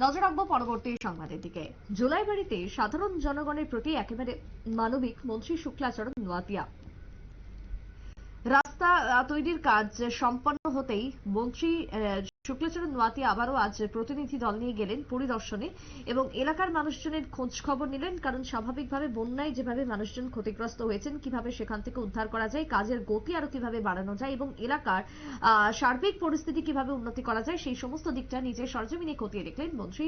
নজর রাখব পরবর্তী সংবাদের দিকে। জুলাই বাড়িতে সাধারণ জনগণের প্রতি একেবারে মানবিক মন্ত্রী শুক্লাচরণ নোয়াতিয়া। রাস্তা তৈরির কাজ সম্পন্ন হতেই মন্ত্রী শুক্লাচরণ নোয়াতিয়া আবারও আজ প্রতিনিধি দল নিয়ে গেলেন পরিদর্শনে এবং এলাকার মানুষজনের খোঁজ খবর নিলেন, কারণ স্বাভাবিকভাবে বন্যায় যেভাবে মানুষজন ক্ষতিগ্রস্ত হয়েছেন, কীভাবে সেখান থেকে উদ্ধার করা যায়, কাজের গতি আরও কীভাবে বাড়ানো যায় এবং এলাকার সার্বিক পরিস্থিতি কীভাবে উন্নতি করা যায়, সেই সমস্ত দিকটা নিজের সরজমিনে খতিয়ে দেখলেন মন্ত্রী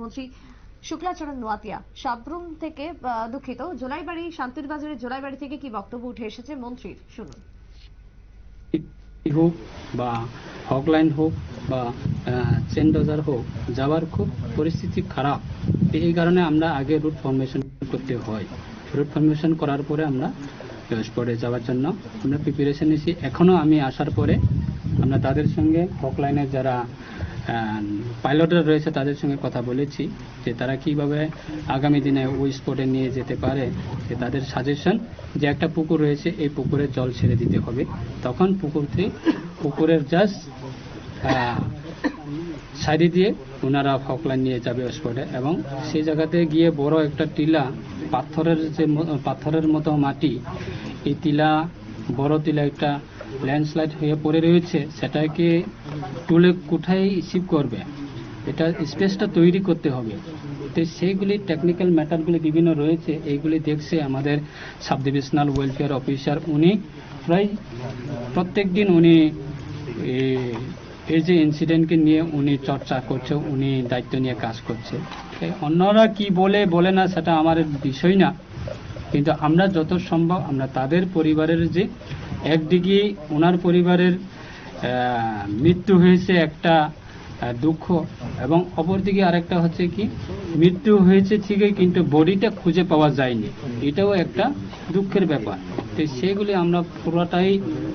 মন্ত্রী শুক্লাচরণ নোয়াতিয়া। সাবরুম থেকে দুঃখিত, জোলাইবাড়ি, শান্তির বাজারের জোলাইবাড়ি থেকে কি বক্তব্য উঠে এসেছে? মন্ত্রীর, শুনুন। হোক বা হকলাইন হোক বা চেন ডোজার হোক, যাওয়ার খুব পরিস্থিতি খারাপ। এই কারণে আমরা আগে রুট ফর্মেশন করতে হয়। রুট ফর্মেশন করার পরে আমরা স্পটে যাওয়ার জন্য আমরা প্রিপারেশন নিয়েছি। এখনও আমি আসার পরে আমরা তাদের সঙ্গে হকলাইনের যারা পাইলটরা রয়েছে তাদের সঙ্গে কথা বলেছি যে তারা কীভাবে আগামী দিনে ওই স্পটে নিয়ে যেতে পারে। যে তাদের সাজেশন যে একটা পুকুর রয়েছে, এই পুকুরে জল ছেড়ে দিতে হবে। তখন পুকুর থেকে পুকুরের জাস্ট সাইডে দিয়ে ওনারা ফকলাইন নিয়ে যাবে স্পটে এবং সেই জায়গাতে গিয়ে বড় একটা টিলা, পাথরের যে পাথরের মতো মাটি, এই টিলা, বড় টিলা একটা ল্যান্ডস্লাইড হয়ে পড়ে রয়েছে। সেটাকে তুলে কোথায় রিসিভ করবে? এটা স্পেসটা তৈরি করতে হবে। তো সেইগুলি টেকনিক্যাল ম্যাটারগুলি বিভিন্ন রয়েছে, এইগুলি দেখছে আমাদের সাব ডিভিশনাল ওয়েলফেয়ার অফিসার উনি প্রায় প্রত্যেক দিন উনি এই যে ইনসিডেন্টকে নিয়ে উনি চর্চা করছে, উনি দায়িত্ব নিয়ে কাজ করছে। অন্যরা কি বলে বলে না, সেটা আমার বিষয় না। কিন্তু আমরা যত সম্ভব আমরা তাদের পরিবারের যে একদিকে ওনার পরিবারের মৃত্যু হয়েছে একটা দুঃখ এবং অপরদিকে আরেকটা হচ্ছে কি, মৃত্যু হয়েছে ঠিকই কিন্তু বডিটা খুঁজে পাওয়া যায়নি। এটাও একটা দুঃখের ব্যাপার। তো সেগুলি আমরা পুরোটাই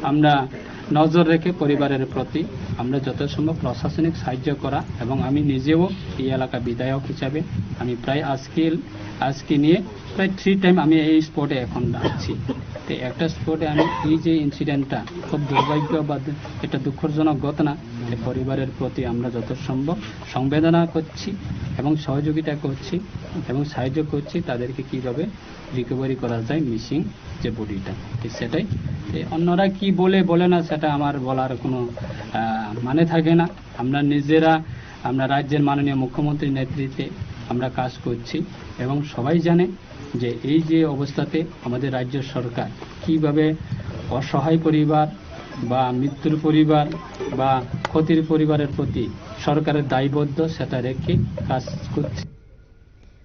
আমরা নজর রেখে পরিবারের প্রতি আমরা যত সম্ভব প্রশাসনিক সাহায্য করা এবং আমি নিজেও এই এলাকা বিধায়ক হিসাবে আমি প্রায় আজকে আজকে নিয়ে প্রায় থ্রি টাইম আমি এই স্পটে এখন আছি। তো একটা স্পটে আমি এই যে ইনসিডেন্টটা খুব দুর্ভাগ্য বা একটা দুঃখজনক ঘটনা পরিবারের প্রতি আমরা যত সম্ভব সংবেদনা করছি এবং সহযোগিতা করছি এবং সাহায্য করছি তাদেরকে কীভাবে রিকভারি করা যায় মিসিং যে বডিটা তো সেটাই। অন্যরা কি বলে বলে না, সেটা আমার বলার কোনো মানে থাকে না। আমরা নিজেরা, আমরা রাজ্যের মাননীয় মুখ্যমন্ত্রীর নেতৃত্বে আমরা কাজ করছি এবং সবাই জানে যে এই যে অবস্থাতে আমাদের রাজ্য সরকার কীভাবে অসহায় পরিবার বা মৃত্যুর পরিবার বা ক্ষতির পরিবারের প্রতি সরকারের দায়বদ্ধ, সেটা রেখে কাজ করছে।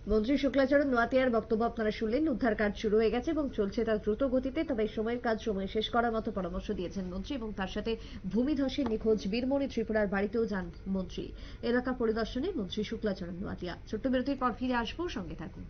মন্ত্রী শুক্লাচরণ নোয়াতিয়ার বক্তব্য আপনারা শুনলেন। উদ্ধার কাজ শুরু হয়ে গেছে এবং চলছে তার দ্রুত গতিতে, তবে সময়ের কাজ সময় শেষ করার মতো পরামর্শ দিয়েছেন মন্ত্রী এবং তার সাথে ভূমিধসের নিখোঁজ বীরমণি ত্রিপুরার বাড়িতেও যান মন্ত্রী। এলাকা পরিদর্শনে মন্ত্রী শুক্লাচরণ নোয়াতিয়া। ছোট্ট বিরতির পর ফিরে আসব, সঙ্গে থাকুন।